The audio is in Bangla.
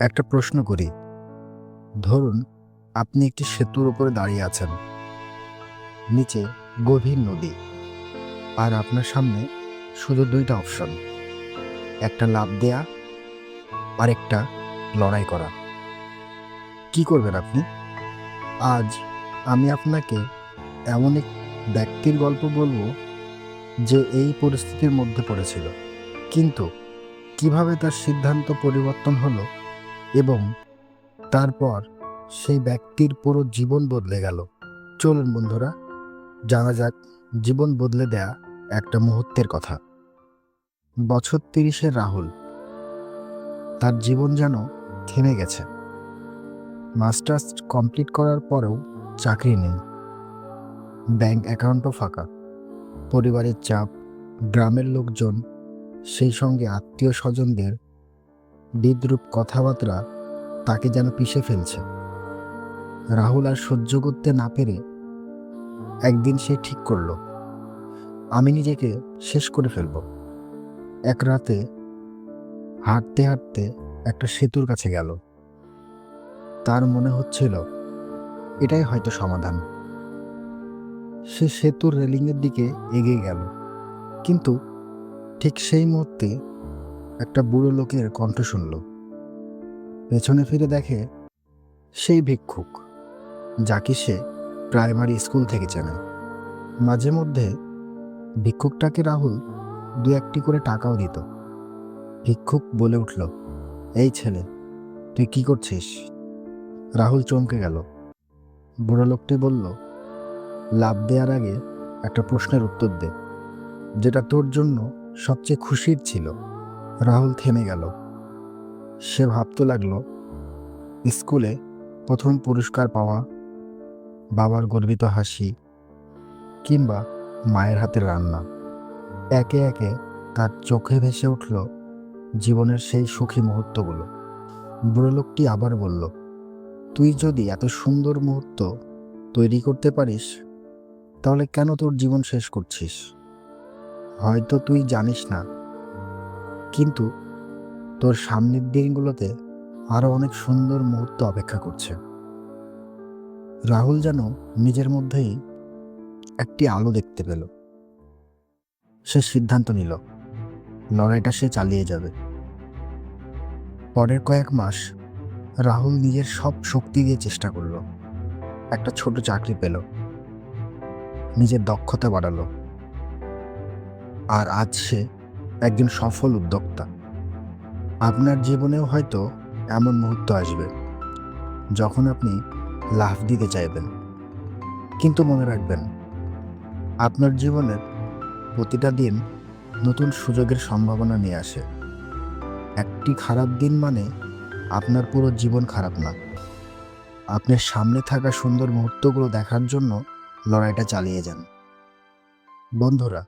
একটা প্রশ্ন করি। ধরুন, আপনি একটি সেতুর উপরে দাঁড়িয়ে আছেন। নিচে গভীর নদী। আর আপনার সামনে শুধু দুইটা অপশন। একটা লাভ দেয়া আর একটা লড়াই করা। কি করবেন আপনি? আজ আমি আপনাকে এমন এক ব্যক্তির গল্প বলব যে এই পরিস্থিতির মধ্যে পড়েছিল। কিন্তু কীভাবে তার সিদ্ধান্ত পরিবর্তন হলো এবং তারপর সেই ব্যক্তির পুরো জীবন বদলে গেল। চলুন বন্ধুরা, জানা যাক জীবন বদলে দেয়া একটা মুহূর্তের কথা। বছর তিরিশের রাহুল, তার জীবন যেন থেমে গেছে। মাস্টার্স কমপ্লিট করার পরেও চাকরি নেই। ব্যাংক অ্যাকাউন্টও ফাঁকা। পরিবারের চাপ, গ্রামের লোকজন, সেই সঙ্গে আত্মীয় স্বজনদের বিদ্রুপ কথাবার্তা তাকে যেন পিষে ফেলছে। রাহুল আর সহ্য করতে না পেরে একদিন সে ঠিক করল, আমি নিজেকে শেষ করে ফেলব। এক রাতে হাঁটতে হাঁটতে একটা সেতুর কাছে গেল। তার মনে হচ্ছিল, এটাই হয়তো সমাধান। সে সেতুর রেলিংয়ের দিকে এগিয়ে গেল, কিন্তু ঠিক সেই মুহূর্তে একটা বুড়ো লোকের কণ্ঠ শুনল। পেছনে ফিরে দেখে সেই ভিক্ষুক, যাকে সে প্রাইমারি স্কুল থেকে চেনে। মাঝে মধ্যে ভিক্ষুকটাকে রাহুল দু একটি করে টাকাও দিত। ভিক্ষুক বলে উঠল, এই ছেলে, তুই কি করছিস? রাহুল চমকে গেল। বুড়ো লোকটি বলল, লাভ দেওয়ার আগে একটা প্রশ্নের উত্তর দে, যেটা তোর জন্য সবচেয়ে খুশির ছিল। রাহুল থেমে গেল। সে ভাবতে লাগল, স্কুলে প্রথম পুরস্কার পাওয়া বাবার গর্বিত হাসি কিংবা মায়ের হাতের রান্না। একে একে তার চোখে ভেসে উঠল জীবনের সেই সুখী মুহূর্তগুলো। বুড়ো লোকটি আবার বলল, তুই যদি এত সুন্দর মুহূর্ত তৈরি করতে পারিস, তাহলে কেন তোর জীবন শেষ করছিস? হয়তো তুই জানিস না কিন্তু তোর সামনের দিনগুলোতে আরও অনেক সুন্দর মুহূর্ত অপেক্ষা করছে। রাহুল যেন নিজের মধ্যেই একটি আলো দেখতে পেল। সে সিদ্ধান্ত নিল, লড়াইটা সে চালিয়ে যাবে। পরের কয়েক মাস রাহুল নিজের সব শক্তি দিয়ে চেষ্টা করল। একটা ছোট চাকরি পেল। নিজের দক্ষতা বাড়ালো। আর আজ সে একজন সফল উদ্যোক্তা। আপনার জীবনেও হয়তো এমন মুহূর্ত আসবে, যখন আপনি লাভ দিতে চাইবেন। কিন্তু মনে রাখবেন, আপনার জীবনের প্রতিটা দিন নতুন সুযোগের সম্ভাবনা নিয়ে আসে। একটি খারাপ দিন মানে আপনার পুরো জীবন খারাপ না। আপনার সামনে থাকা সুন্দর মুহূর্তগুলো দেখার জন্য লড়াইটা চালিয়ে যান। বন্ধুরা